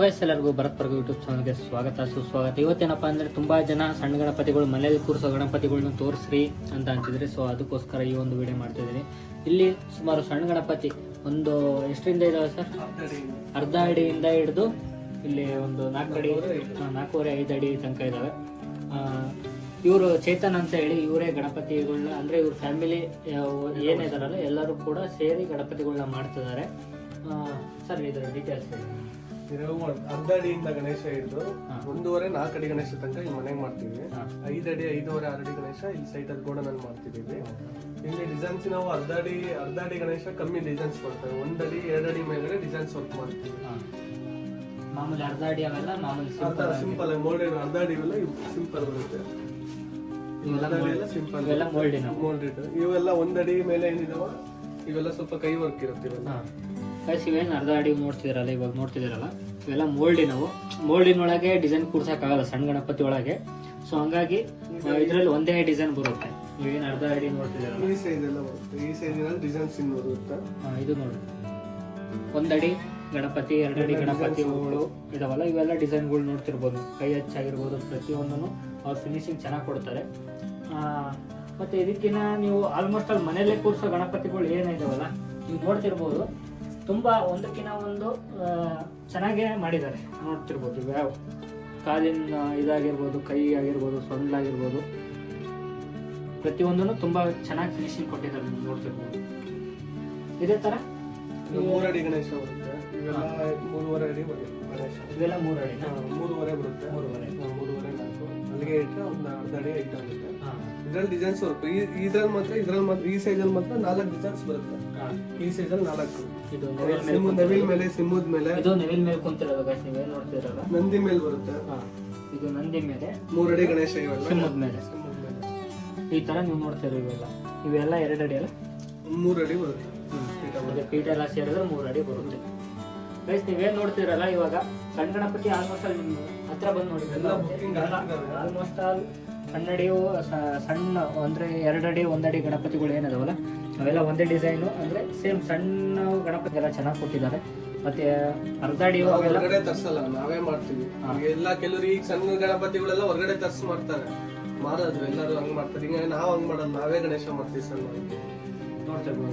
ಎಲ್ಲರಿಗೂ ಭರತ್ ಪರ್ಗ ಯೂಟ್ಯೂಬ್ ಚಾನಲ್ಗೆ ಸ್ವಾಗತ. ಸುಸ್ವಾಗತ. ಇವತ್ತೇನಪ್ಪ ಅಂದ್ರೆ ತುಂಬಾ ಜನ ಸಣ್ಣ ಗಣಪತಿಗಳು, ಮನೆಯಲ್ಲಿ ಕೂರಿಸೋ ಗಣಪತಿಗಳನ್ನ ತೋರಿಸ್ರಿ ಅಂತ ಅಂತಿದ್ರೆ. ಸೊ ಅದಕ್ಕೋಸ್ಕರ ಈ ಒಂದು ವಿಡಿಯೋ ಮಾಡ್ತಿದ್ದೀನಿ ಇಲ್ಲಿ ಸುಮಾರು ಸಣ್ಣ ಗಣಪತಿ, ಒಂದು ಎಷ್ಟರಿಂದ ಇದಾವೆ ಸರ್? ಅರ್ಧ ಅಡಿಯಿಂದ ಹಿಡಿದು ಇಲ್ಲಿ ಒಂದು ನಾಲ್ಕು ಅಡಿ ನಾಲ್ಕೂವರೆ, ಐದು ಅಡಿ ತನಕ ಇದಾವೆ. ಇವರು ಚೇತನ್ ಅಂತ ಹೇಳಿ ಇವರೇ ಗಣಪತಿಗಳನ್ನ ಅಂದ್ರೆ ಇವ್ರ ಫ್ಯಾಮಿಲಿ ಏನಿದಾರಲ್ಲ ಎಲ್ಲರೂ ಕೂಡ ಸೇರಿ ಗಣಪತಿಗಳನ್ನ ಮಾಡ್ತಿದ್ದಾರೆ. ಸರ್, ಇದರ ಡೀಟೇಲ್ಸ್ ಇದು ಅರ್ಧ ಅಡಿಯಿಂದ ಗಣೇಶ ಹಿಡಿದು. ಒಂದೂವರೆ ನಾಲ್ಕು ಅಡಿ ಗಣೇಶ ತನಕ ಇಲ್ಲಿ ಮನೆಗೆ ಮಾಡ್ತೀವಿ. ಐದಡಿ ಐದು ಅಡಿ ಐದೂವರೆ ಆರು ಅಡಿ ಗಣೇಶ ಇಲ್ಲಿ ಸೈಟ್ ಅಲ್ಲಿ ನಾನು ಮಾಡ್ತಿದ್ದೀವಿ. ಇಲ್ಲಿ ಡಿಸೈನ್ಸ್ ನಾವು ಅರ್ಧ ಅಡಿ ಅರ್ಧ ಅಡಿ ಗಣೇಶ ಕಮ್ಮಿ ಡಿಸೈನ್ಸ್ ಕೊಡ್ತೇವೆ. ಒಂದು ಅಡಿ ಎರಡು ಅಡಿ ಮೇಲ್ಗಡೆ ಡಿಸೈನ್ಸ್ ವರ್ಕ್ ಮಾಡ್ತೀವಿ. ಮಾಮೂಲಿ ಅರ್ಧ ಅಡಿ ಅವೆಲ್ಲ ಮಾಮೂಲಿ ಸಿಂಪಲ್ ಆಗಿ. ಮೋಲ್ಡ್ ಅರ್ಧ ಅಡಿ ಇವೆಲ್ಲ ಸಿಂಪಲ್ ಬರುತ್ತೆ. ಇವೆಲ್ಲ ಸಿಂಪಲ್ ಇವೆಲ್ಲ ಮೋಲ್ಡಿನ ಮೋಲ್ಡ್ ಇವೆಲ್ಲ ಒಂದಡಿ ಮೇಲೆ ಏನಿದಾವ ಇವೆಲ್ಲ ಸ್ವಲ್ಪ ಕೈ ವರ್ಕ್ ಇರುತ್ತೆ ಇವೆಲ್ಲ. ಗೈಸ್ ಇವೇನು ಅರ್ಧ ಅಡಿ ನೋಡ್ತಿದ್ದೀರಲ್ಲ ಇವಾಗ ನೋಡ್ತಿದ್ದೀರಲ್ಲ ಇವೆಲ್ಲ ಮೋಲ್ಡಿನವು ಮೋಲ್ಡಿನೊಳಗೆ ಡಿಸೈನ್ ಕೂಡ್ಸೋಕ್ಕಾಗಲ್ಲ ಸಣ್ಣ ಗಣಪತಿ ಒಳಗೆ. ಸೊ ಹಂಗಾಗಿ ಇದರಲ್ಲಿ ಒಂದೇ ಡಿಸೈನ್ ಬರುತ್ತೆ. ನೀವೇನು ಅರ್ಧ ಅಡಿ ನೋಡ್ತಿದ್ದೀರಲ್ಲ ಈ ಸೈಜ್ ಎಲ್ಲ ಬರುತ್ತೆ. ಈ ಸೈಜಿನಲ್ಲಿ ಡಿಸೈನ್ಸ್ ಇನ್ನು ಬರುತ್ತೆ. ಹಾ, ಇದು ನೋಡಿ. ಒಂದಡಿ ಗಣಪತಿ ಎರಡಡಿ ಗಣಪತಿಗಳು ಇದಾವಲ್ಲ? ಇವೆಲ್ಲ ಡಿಸೈನ್ಗಳು ನೋಡ್ತಿರ್ಬೋದು. ಕೈ ಹಚ್ಚಾಗಿರ್ಬೋದು ಪ್ರತಿಯೊಂದನ್ನು ಅವ್ರು ಫಿನಿಶಿಂಗ್ ಚೆನ್ನಾಗಿ ಕೊಡ್ತಾರೆ. ಮತ್ತೆ ಇದಕ್ಕಿಂತ ನೀವು ಆಲ್ಮೋಸ್ಟ್ ಅಲ್ಲಿ ಮನೆಯಲ್ಲೇ ಕೂರಿಸೋ ಗಣಪತಿಗಳು ಏನಿದಾವಲ್ಲ ನೀವು ನೋಡ್ತಿರ್ಬೋದು. ತುಂಬಾ ಒಂದಕ್ಕಿಂತ ಒಂದು ಚೆನ್ನಾಗೇ ಮಾಡಿದ್ದಾರೆ. ನೋಡ್ತಿರ್ಬೋದು ವ್ಯಾವ್. ಕಾಲಿನ ಇದಾಗಿರ್ಬೋದು ಕೈ ಆಗಿರ್ಬೋದು ಸೊಂಡ್ಲಾಗಿರ್ಬೋದು. ಪ್ರತಿಯೊಂದನ್ನು ತುಂಬಾ ಚೆನ್ನಾಗಿ ಫಿನಿಶಿಂಗ್ ಕೊಟ್ಟಿದ್ದಾರೆ ನೋಡ್ತಿರ್ಬೋದು. ಇದೇ ತರ ಇದು ಮೂರಡಿ ಗಣೇಶ ಬರುತ್ತೆ. ಮೂರುವರೆ ಅಡಿ ಬರುತ್ತೆ ಗಣೇಶ. ಇವೆಲ್ಲ ಮೂರು ಅಡಿ ಮೂರುವರೆ ಬರುತ್ತೆ. ಮೂರುವರೆ. ಮೂರುವರೆ ನಾಲ್ಕು. ಅಲ್ಲಿಗೆ ಇಟ್ಟರೆ ಒಂದು ಅರ್ಧ ಅಡಿ ಇಟ್ಟಾಗುತ್ತೆ. ಇದ್ರಲ್ಲಿ ಡಿಸೈನ್ಸ್ ಬರುತ್ತೆ. ಈ ಇದ್ರಲ್ಲಿ ಮಾತ್ರ ಇದ್ರಲ್ಲಿ ಮಾತ್ರ ಈ ಸೈಜ್ ಅಲ್ಲಿ ಮಾತ್ರ ನಾಲ್ಕು ಡಿಸೈನ್ಸ್ ಬರುತ್ತೆ. ಈ ಸೈಜ್ ಅಲ್ಲಿ ನಾಲ್ಕು. ಇದು ನೆವಿಲ್ ಮೇಲೆ ಸಿಮ್ಮು ನವಿಲ್ ಮೇಲೆ ಸಿಮ್ಮದ ಮೇಲೆ. ಇದು ನೆವಿಲ್ ಮೇಲೆ ಕುಂತಿರೋದು ಗಾಯ್ಸ್ ನೋಡ್ತಿರಲ್ಲ ನಂದಿ ಮೇಲೆ ಬರುತ್ತೆ. ಇದು ನಂದಿ ಮೇಲೆ. ಮೂರಡಿ ಗಣೇಶ ಇವೆಲ್ಲ. ಸಿಮ್ಮುದ್ ಮೇಲೆ. ಈ ತರ ನೀವು ನೋಡ್ತಿರೋ ಇವೆಲ್ಲ. ಇವೆಲ್ಲ ಎರಡು ಅಡಿ ಅಲ್ಲ? ಮೂರಡಿ ಬರುತ್ತೆ. ಪೀಠ ಬರುತ್ತೆ. ಮತ್ತೆ ಪೀಠ ಎಲ್ಲ ಸೇರಿದ್ರೆ ಮೂರು ಅಡಿ ಬರುತ್ತೆ. ಗೈಸ್ ನೀವೇನ್ ನೋಡ್ತಿರಲ್ಲ ಇವಾಗ? ಸಣ್ಣ ಗಣಪತಿ ಆಲ್ಮೋಸ್ಟ್ ಅಲ್ಲಿ ಹತ್ರ ಬಂದು ನೋಡಿದ್ರೆ. ಆಲ್ಮೋಸ್ಟ್ ಆಲ್ ಸಣ್ಣಡಿಯು ಸಣ್ಣ ಅಂದ್ರೆ ಎರಡಡಿ ಒಂದಡಿ ಗಣಪತಿಗಳು ಏನಿದಾವಲ್ಲ ಅವೆಲ್ಲ ಒಂದೇ ಡಿಸೈನು ಅಂದ್ರೆ ಸೇಮ್ ಸಣ್ಣ ಗಣಪತಿ ಎಲ್ಲ ಚೆನ್ನಾಗಿ ಕೊಟ್ಟಿದ್ದಾರೆ. ಮತ್ತೆ ಅರ್ಧ ಅಡಿ ಅವೆಲ್ಲ ಹೊರಗಡೆ ತರ್ಸಲ್ಲ ನಾವೇ ಮಾಡ್ತೀವಿ. ಎಲ್ಲ ಕೆಲವರು ಈಗ ಸಣ್ಣ ಗಣಪತಿಗಳೆಲ್ಲ ಹೊರಗಡೆ ತರ್ಸಿ ಮಾಡ್ತಾರೆ. ಮಾರೋದು ಎಲ್ಲರೂ ಹಂಗ್ ಮಾಡ್ತಾರೆ. ಈಗ ನಾವು ಹಂಗ್ ಮಾಡಲ್ಲ ನಾವೇ ಗಣೇಶ ಮಾಡ್ತೀವಿ ಸಣ್ಣ ನೋಡ್ತೇವೆ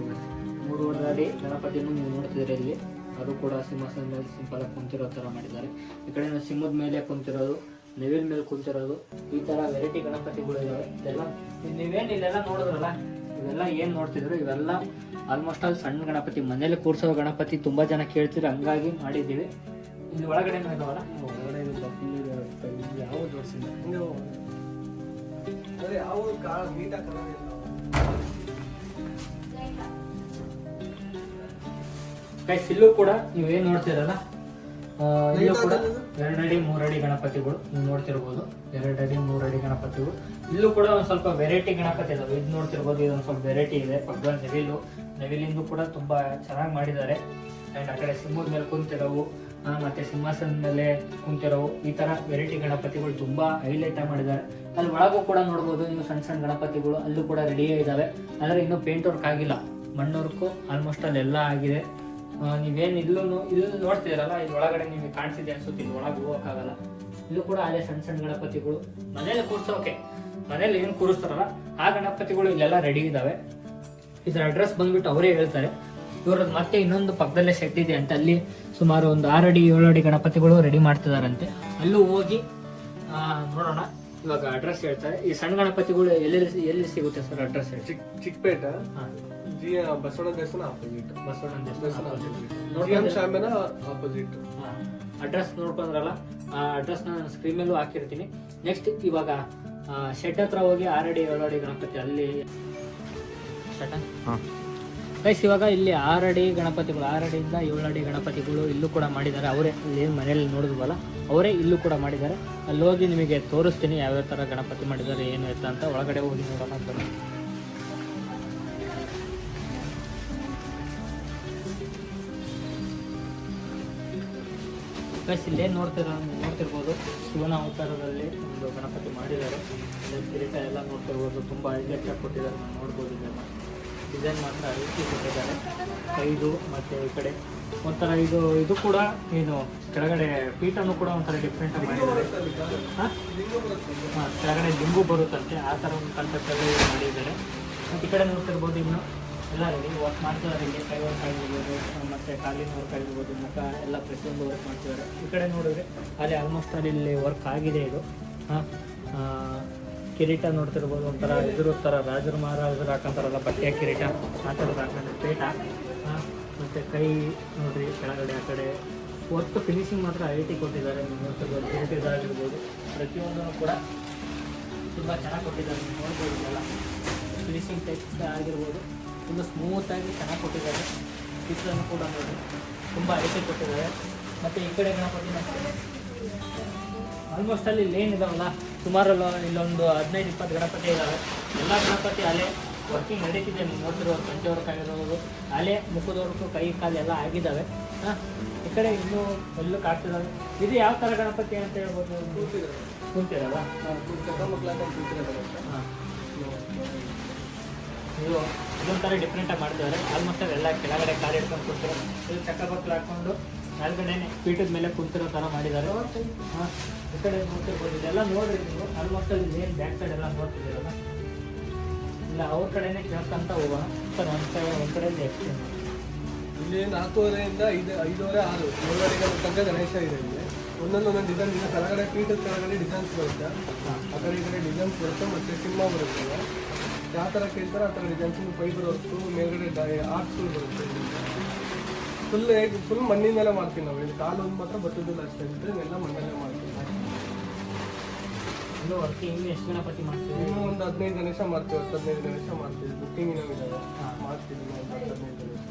ಮೂರು ಅಡಿ ಗಣಪತಿಯನ್ನು ನೀವು ನೋಡ್ತಿದ್ರೆ ಇಲ್ಲಿ? ಅದು ಕೂಡ ಸಿಂಹಾಸನ ಮೇಲೆ ಸಿಂಪಲ್ ಆಗಿ ಕುಂತಿರೋ ಥರ ಮಾಡಿದ್ದಾರೆ. ಈ ಕಡೆ ಸಿಂಹದ ಮೇಲೆ ಕುಂತಿರೋದು ನೆವಿಲ್ ಮೇಲೆ ಕುಂತಿರೋದು ಈ ತರ ವೆರೈಟಿ ಗಣಪತಿಗಳು ಇದಾವೆ ಇದೆಲ್ಲ ನೀವೇನು ಇಲ್ಲೆಲ್ಲ ನೋಡಿದ್ರಲ್ಲ ಇವೆಲ್ಲ ಏನು ನೋಡ್ತಿದ್ರು? ಇವೆಲ್ಲ ಆಲ್ಮೋಸ್ಟ್ ಆಲ್ ಸಣ್ಣ ಗಣಪತಿ ಮನೇಲಿ ಕೂರ್ಸೋ ಗಣಪತಿ ತುಂಬಾ ಜನ ಕೇಳ್ತಿದ್ರು ಹಂಗಾಗಿ ಮಾಡಿದ್ದೀವಿ. ಇಲ್ಲಿ ಒಳಗಡೆ ಇದಾವಲ್ಲ? ಸಿಲ್ಲು ಯಾವ ಕಾ ಇಲ್ಲೂ. ಕೂಡ ನೀವೇನು ನೋಡ್ತಿರಲ್ಲ ಇಲ್ಲೂ ಕೂಡ ಎರಡಡಿ ಮೂರಡಿ ಗಣಪತಿಗಳು ನೀವು ನೋಡ್ತಿರ್ಬೋದು. ಎರಡಡಿ ಮೂರಡಿ ಗಣಪತಿಗಳು. ಇಲ್ಲೂ ಕೂಡ ಒಂದ್ ಸ್ವಲ್ಪ ವೆರೈಟಿ ಗಣಪತಿ ಇದಾವೆ ಇದು ನೋಡ್ತಿರ್ಬೋದು ಇದೊಂದು ಸ್ವಲ್ಪ ವೆರೈಟಿ ಇದೆ. ಪಕ್ಕದಲ್ಲಿ ನವಿಲು. ನೆವಿಲಿಂದು ಕೂಡ ತುಂಬಾ ಚೆನ್ನಾಗಿ ಮಾಡಿದ್ದಾರೆ. ಅಂಡ್ ಆ ಕಡೆ ಸಿಂಹದ ಮೇಲೆ ಕುಂತಿರೋವು. ಮತ್ತೆ ಸಿಂಹಾಸನದ ಮೇಲೆ ಕುಂತಿರೋವು. ಈ ತರ ವೆರೈಟಿ ಗಣಪತಿಗಳು ತುಂಬಾ ಹೈಲೈಟ್ ಆಗಿ ಮಾಡಿದ್ದಾರೆ. ಅಲ್ಲಿ ಒಳಗೂ ಕೂಡ ನೋಡ್ಬೋದು ನೀವು ಸಣ್ಣ ಸಣ್ಣ ಗಣಪತಿಗಳು ಅಲ್ಲೂ ಕೂಡ ರೆಡಿಯೇ ಇದಾವೆ. ಆದ್ರೆ ಇನ್ನೂ ಪೇಂಟ್ ವರ್ಕ್ ಆಗಿಲ್ಲ. ಮಣ್ಣು ವರ್ಕು ಆಲ್ಮೋಸ್ಟ್ ಅಲ್ಲಿ ಎಲ್ಲ ಆಗಿದೆ. ನೀವೇನ್ ಇಲ್ಲೂ ಇಲ್ಲಿ ನೋಡ್ತಿದ್ದೀರಲ್ಲ ಇಲ್ಲಿ ಒಳಗಡೆ ನಿಮಗೆ ಕಾಣಿಸಿದೆ ಅನ್ಸುತ್ತೆ ಇಲ್ಲಿ ಒಳಗೆ ಹೋಗೋಕ್ಕಾಗಲ್ಲ. ಇಲ್ಲೂ ಕೂಡ ಅಲ್ಲೇ ಸಣ್ಣ ಸಣ್ಣ ಗಣಪತಿಗಳು. ಮನೇಲಿ ಕೂರ್ಸೋಕೆ ಮನೇಲಿ ಏನು ಕೂರಿಸ್ತಾರಲ್ಲ ಆ ಗಣಪತಿಗಳು ಇಲ್ಲೆಲ್ಲ ರೆಡಿ ಇದ್ದಾವೆ. ಇದರ ಅಡ್ರೆಸ್ ಬಂದ್ಬಿಟ್ಟು ಅವರೇ ಹೇಳ್ತಾರೆ. ಇವ್ರದ್ದು ಮತ್ತೆ ಇನ್ನೊಂದು ಪಕ್ಕದಲ್ಲೇ ಸೆಟ್ ಇದೆ ಅಂತ ಅಲ್ಲಿ ಸುಮಾರು ಒಂದು ಆರು ಅಡಿ ಏಳು ಅಡಿ ಗಣಪತಿಗಳು ರೆಡಿ ಮಾಡ್ತಿದಾರಂತೆ. ಅಲ್ಲೂ ಹೋಗಿ ಆ, ನೋಡೋಣ. ಇವಾಗ ಅಡ್ರೆಸ್ ಹೇಳ್ತಾರೆ. ಈ ಸಣ್ಣ ಗಣಪತಿಗಳು ಎಲ್ಲೆಲ್ಲಿ ಎಲ್ಲಿ ಸಿಗುತ್ತೆ ಸರ್ ಅಡ್ರೆಸ್ ಹೇಳಿ. ಚಿಕ್ ಚಿಕ್ಕಪೇಟ ಹಾ. ಜಿ ಬಸವಣ್ಣ ದೇವಸ್ಥಾನ ಆಪೋಸಿಟ್ ಬಸವಣ್ಣ ದೇವಸ್ಥಾನ opposite. ಜಿ ಎಂ ಶಾಮಿನ ಆಪೋಸಿಟ್ ಅಡ್ರೆಸ್ ನೋಡ್ಕೊಂಡ್ರಲ್ಲ ಆ ಅಡ್ರೆಸ್ ನಾನು ಸ್ಕ್ರೀನ್ ಮೇಲೂ ಹಾಕಿರ್ತೀನಿ. ನೆಕ್ಸ್ಟ್ ಇವಾಗ ಶೆಡ್ ಹತ್ರ ಹೋಗಿ ಆರಡಿ ಏಳು ಅಡಿ ಗಣಪತಿ ಅಲ್ಲಿ ಗೈಸ್ ಇವಾಗ ಇಲ್ಲಿ ಆರಡಿ ಗಣಪತಿಗಳು ಆರಡಿಯಿಂದ ಏಳು ಅಡಿ ಗಣಪತಿಗಳು ಇಲ್ಲೂ ಕೂಡ ಮಾಡಿದ್ದಾರೆ. ಅವರೇ ಏನು ಮನೆಯಲ್ಲಿ ನೋಡಿದ್ವಲ್ಲ ಅವರೇ ಇಲ್ಲೂ ಕೂಡ ಮಾಡಿದ್ದಾರೆ. ಅಲ್ಲಿ ಹೋಗಿ ನಿಮಗೆ ತೋರಿಸ್ತೀನಿ ಯಾವ್ಯಾವ ಥರ ಗಣಪತಿ ಮಾಡಿದ್ದಾರೆ ಏನು ಎತ್ತ ಅಂತ. ಒಳಗಡೆ ಹೋಗಿ ನೋಡೋಣ ಬನ್ನಿ ಗೈಸ್ ಇಲ್ಲೇ ನೋಡ್ತಿರೋ ನೋಡ್ತಿರ್ಬೋದು. ಶಿವನ ಅವತಾರದಲ್ಲಿ ಒಂದು ಗಣಪತಿ ಮಾಡಿದ್ದಾರೆ. ಕಿರೀಟ ಎಲ್ಲ ನೋಡ್ತಿರ್ಬೋದು. ತುಂಬ ಆಗಿ ಕೊಟ್ಟಿದ್ದಾರೆ. ನಾವು ನೋಡ್ಬೋದು ಇದೆಲ್ಲ. ಡಿಸೈನ್ ಮಾತ್ರ ರೀತಿ ಕೊಟ್ಟಿದ್ದಾರೆ. ಕೈದು ಮತ್ತು ಈ ಕಡೆ ಒಂಥರ ಇದು ಇದು ಕೂಡ ಏನು ಕೆಳಗಡೆ ಪೀಠನು ಕೂಡ ಒಂಥರ ಡಿಫ್ರೆಂಟ್ ಆಗಿ ಮಾಡಿದ್ದಾರೆ. ಹಾಂ? ಕೆಳಗಡೆ ಲಿಂಬು ಬರುತ್ತಂತೆ. ಆ ಥರ ಒಂದು ಕಾನ್ಸೆಪ್ಟಲ್ಲಿ ಮಾಡಿದ್ದಾರೆ. ಮತ್ತು ಈ ಕಡೆ ನೋಡ್ತಿರ್ಬೋದು ಇನ್ನು ಎಲ್ಲ ರೆಡಿ ವರ್ಕ್ ಮಾಡ್ತಿದ್ದಾರೆ ಇಲ್ಲಿ ಕೈ ವರ್ಕ್ ಆಗಿರ್ಬೋದು ಮತ್ತು ಕಾಲಿನ ವರ್ಕ್ ಆಗಿರ್ಬೋದು ಮುಖ ಎಲ್ಲ ಪ್ರತಿಯೊಂದು ವರ್ಕ್ ಮಾಡ್ತಿದ್ದಾರೆ ಈ ಕಡೆ ನೋಡಿದ್ರೆ ಅಲ್ಲಿ ಆಲ್ಮೋಸ್ಟ್ ಅಲ್ಲಿ ಇಲ್ಲಿ ವರ್ಕ್ ಆಗಿದೆ ಇದು. ಹಾಂ ಕಿರೀಟ ನೋಡ್ತಿರ್ಬೋದು, ಒಂಥರ ಇದ್ರ ಥರ ರಾಜರು ಮಹಾರಾಜರು ಹಾಕೊಂತಾರಲ್ಲ, ಬಟ್ಟೆಯ ಕಿರೀಟ, ಆ ಥರದ್ದು ಪೇಟ. ಹಾಂ, ಮತ್ತು ಕೈ ನೋಡಿರಿ ಕೆಳಗಡೆ, ಆ ಕಡೆ. ವರ್ಕ್ ಫಿನಿಶಿಂಗ್ ಮಾತ್ರ ಐ ಟಿ ಕೊಟ್ಟಿದ್ದಾರೆ ನೋಡ್ತಿರ್ಬೋದು ಕಿರೀಟದಾಗಿರ್ಬೋದು ಪ್ರತಿಯೊಂದನ್ನು ಕೂಡ ತುಂಬ ಚೆನ್ನಾಗಿ ಕೊಟ್ಟಿದ್ದಾರೆ ನೋಡ್ಬೋದು ಇದೆಲ್ಲ ಫಿನಿಶಿಂಗ್ ಟೆಕ್ಸ್ ಆಗಿರ್ಬೋದು. ತುಂಬ ಸ್ಮೂತಾಗಿ ಚೆನ್ನಾಗಿ ಕೊಟ್ಟಿದ್ದಾರೆ. ಚಿತ್ರನೂ ಕೂಡ ನೋಡಿ. ತುಂಬ ಐಟೆ ಕೊಟ್ಟಿದ್ದಾರೆ. ಮತ್ತು ಈ ಕಡೆ ಗಣಪತಿ ಆಲ್ಮೋಸ್ಟ್ ಅಲ್ಲಿ ಲೇನ್ ಇದಾವಲ್ಲ ಸುಮಾರಲ್ಲ ಇಲ್ಲೊಂದು ಹದಿನೈದು ಇಪ್ಪತ್ತು ಗಣಪತಿ ಇದ್ದಾವೆ ಎಲ್ಲ ಗಣಪತಿ ಅಲೆ ವರ್ಕಿಂಗ್ ನಡೀತಿದೆ. ನೀವು ನೋಡ್ತಿರೋದು ಸಂಜೆ ವರ್ಕ್ ಆಗಿರೋದು ಅಲೆ ಮುಖದವರ್ಕು ಕೈ ಕಾಲು ಎಲ್ಲ ಆಗಿದ್ದಾವೆ. ಹಾಂ ಈ ಕಡೆ ಇನ್ನೂ ಎಲ್ಲೂ ಕಾಡ್ತಿದ್ದಾವೆ ಇದು ಯಾವ ಥರ ಗಣಪತಿ ಅಂತ ಹೇಳ್ಬೋದು? ಕೂತಿರಲ್ಲ ಹಾಂ. ಇದು ಇದೊಂಥರ ಡಿಫ್ರೆಂಟಾಗಿ ಮಾಡ್ತಿದ್ದಾರೆ ಆಲ್ಮೋಸ್ಟ್ ಎಲ್ಲ ಕೆಳಗಡೆ ಕಾಲು ಹಿಡ್ಕೊಂಡು ಕೂತಿರೋ ಇದು ಚಕ್ಕ ಬಕ್ಕಲು ಹಾಕೊಂಡು ಮೇಲ್ಗಡೆ ಪೀಠದ ಮೇಲೆ ಕುಂತಿರೋ ಥರ ಮಾಡಿದ್ದಾರೆ. ಹಾಂ, ಈ ಕಡೆ ನೋಡ್ತಿರ್ಬೋದು. ಇದೆಲ್ಲ ನೋಡ್ರಿ ನೀವು. ಆಲ್ಮೋಸ್ಟ್ ಅಲ್ಲಿ ಏನು ಬ್ಯಾಕ್ ಸೈಡ್ ಎಲ್ಲ ನೋಡ್ತಿದ್ದೀರಲ್ಲ? ಇಲ್ಲ, ಅವ್ರ ಕಡೆನೇ ಕೇಳ್ಕೊಂತ ಹೋಗೋಣ. ಸರ್, ಒಂದು ಕಡೆ, ಒಂದು ಎಕ್ಸ್ಚೇಂಜ್ ಇಲ್ಲಿ ನಾಲ್ಕೂವರೆಯಿಂದ ಐದು, ಐದೂವರೆ, ಆರು, ಏಳುವರೆಗೆ ತನಕ ಗಣೇಶ ಇದೆ ಇಲ್ಲಿ. ಒಂದೊಂದು ಒಂದೊಂದು ಡಿಸೈನ್ ಇಲ್ಲ ಕೆಳಗಡೆ ಪೀಠದ ಕೆಳಗಡೆ ಡಿಸೈನ್ಸ್ ಬರುತ್ತೆ. ಆ ಕಡೆ ಈ ಕಡೆ ಡಿಸೈನ್ಸ್ ಬರುತ್ತೆ, ಮತ್ತು ಸಿಂಹ ಬರುತ್ತೆ. ಯಾವ ಥರ ಕೇಳ್ತಾರೆ ಆ ಥರ ಡಿಸೈನ್ಸ್ ಫೈಬರ್ ವರ್ಕು ಮೇಲ್ಗಡೆ ಆರ್ಟ್ಸ್ಗಳು ಬರುತ್ತೆ. ಫುಲ್ ಫುಲ್ ಮಣ್ಣಿಂದಲೇ ಮಾಡ್ತೀವಿ ನಾವು. ಇಲ್ಲಿ ಕಾಲು ಒಂದು ಮಾತ್ರ ಬರ್ತದಿಲ್ಲ ಅಷ್ಟೇ ಎಲ್ಲ ಮಣ್ಣಲ್ಲೇ ಮಾಡ್ತೀವಿ. ಇನ್ನು ಎಷ್ಟು ಗಣಪತಿ ಮಾಡ್ತೀವಿ ಇನ್ನು ಒಂದು ಹದಿನೈದು ಗಣೇಶ ಮಾಡ್ತೀವಿ ಹತ್ತು ಹದಿನೈದು ಗಣೇಶ ಮಾಡ್ತೀವಿ. ಬುಕ್ಕಿಂಗ್ ಇನ್ನೂ ಇದಾವೆ ಮಾಡ್ತೀವಿ ಒಂದು ಹತ್ತು ಹದಿನೈದು ಗಣೇಶ.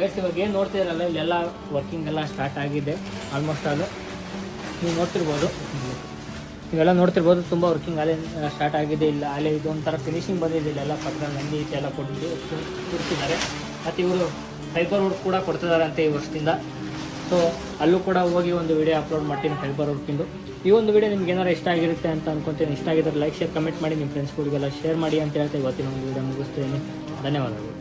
ಗೈಸ್ ಇವಾಗ ಏನು ನೋಡ್ತಿರಲ್ಲ ಇಲ್ಲೆಲ್ಲ ವರ್ಕಿಂಗ್ ಎಲ್ಲ ಸ್ಟಾರ್ಟ್ ಆಗಿದೆ. ಆಲ್ಮೋಸ್ಟ್ ಅದು. ನೀವು ನೋಡ್ತಿರ್ಬೋದು. ಇವೆಲ್ಲ ನೋಡ್ತಿರ್ಬೋದು, ತುಂಬ ವರ್ಕಿಂಗ್ ಅಲ್ಲೇ ಸ್ಟಾರ್ಟ್ ಆಗಿದೆ. ಇಲ್ಲ, ಅಲ್ಲೇ ಇದೊಂಥರ ಫಿನಿಶಿಂಗ್ ಬಂದಿದೆ. ಇಲ್ಲೆಲ್ಲ ಪಕ್ಕದಲ್ಲಿ ನಂದಿ ಇಟ್ಟು, ಎಲ್ಲ ಕೊಟ್ಟಿದ್ದು ಕೂರಿಸಿದ್ದಾರೆ ಮತ್ತು ಇವರು ಫೈಬರ್ ವರ್ಕ್ ಕೂಡ ಕೊಡ್ತಿದ್ದಾರೆ ಅಂತ ಈ ವರ್ಷದಿಂದ. ಸೊ ಅಲ್ಲೂ ಕೂಡ ಹೋಗಿ ಒಂದು ವಿಡಿಯೋ ಅಪ್ಲೋಡ್ ಮಾಡ್ತೀನಿ ಫೈಬರ್ ವರ್ಕಿಂದು ಈ ಒಂದು ವಿಡಿಯೋ ನಿಮ್ಗೆ ಏನಾರು ಇಷ್ಟ ಆಗಿರುತ್ತೆ ಅಂತ ಅನ್ಕೊಂತೀನಿ. ಇಷ್ಟ ಆಗಿದ್ರೆ ಲೈಕ್ ಶೇರ್ ಕಮೆಂಟ್ ಮಾಡಿ. ನಿಮ್ಮ ಫ್ರೆಂಡ್ಸ್ಗಳಿಗೆಲ್ಲ ಶೇರ್ ಮಾಡಿ ಅಂತ ಹೇಳ್ತಾ ಇವತ್ತಿನ ಒಂದು ವಿಡಿಯೋ ಮುಗಿಸ್ತೀನಿ. ಧನ್ಯವಾದಗಳು.